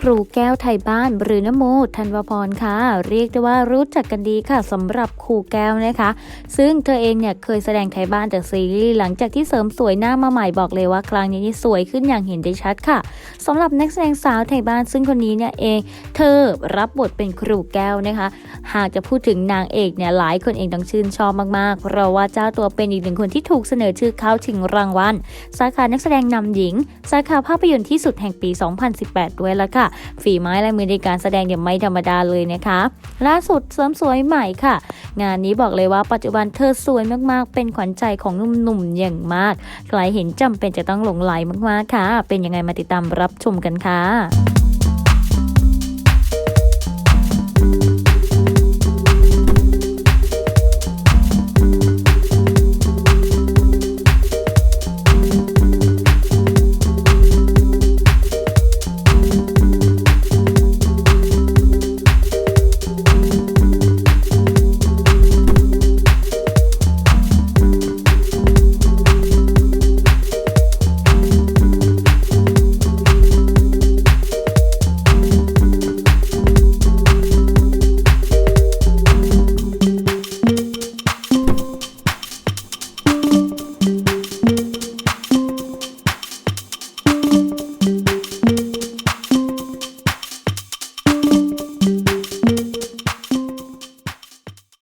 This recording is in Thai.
ครูแก้วไทยบ้านหรือนโมธันวพรค่ะ เรียกได้ว่ารู้จักกันดีค่ะสำหรับครูแก้วนะคะ ซึ่งเธอเองเนี่ยเคยแสดงไทยบ้านจากซีรีส์หลังจากที่เสริมสวยหน้ามาใหม่บอกเลยว่าครั้งนี้นี่สวยขึ้นอย่างเห็นได้ชัดค่ะสำหรับนักแสดงสาวไทยบ้านซึ่งคนนี้เนี่ยเอง เธอรับบทเป็นครูแก้วนะคะ หากจะพูดถึงนางเอกเนี่ยหลายคนเองต้องชื่นชอบมากๆ เพราะว่าเจ้าตัวเป็นอีกหนึ่งคนที่ถูกเสนอชื่อเข้าชิงรางวัลสาขานักแสดงนำหญิง สาขาภาพยนตร์ที่สุดแห่งปี 2018 ด้วยละค่ะฝีไม้ลายมือในการแสดงเนี่ยไม่ธรรมดาเลยนะคะล่าสุดเสริมสวยใหม่ค่ะ งานนี้บอกเลยว่าปัจจุบันเธอสวยมากๆ เป็นขวัญใจของหนุ่มๆอย่างมาก ใครเห็นจำเป็นจะต้องหลงไหลมากๆค่ะ เป็นยังไงมาติดตามรับชมกันค่ะ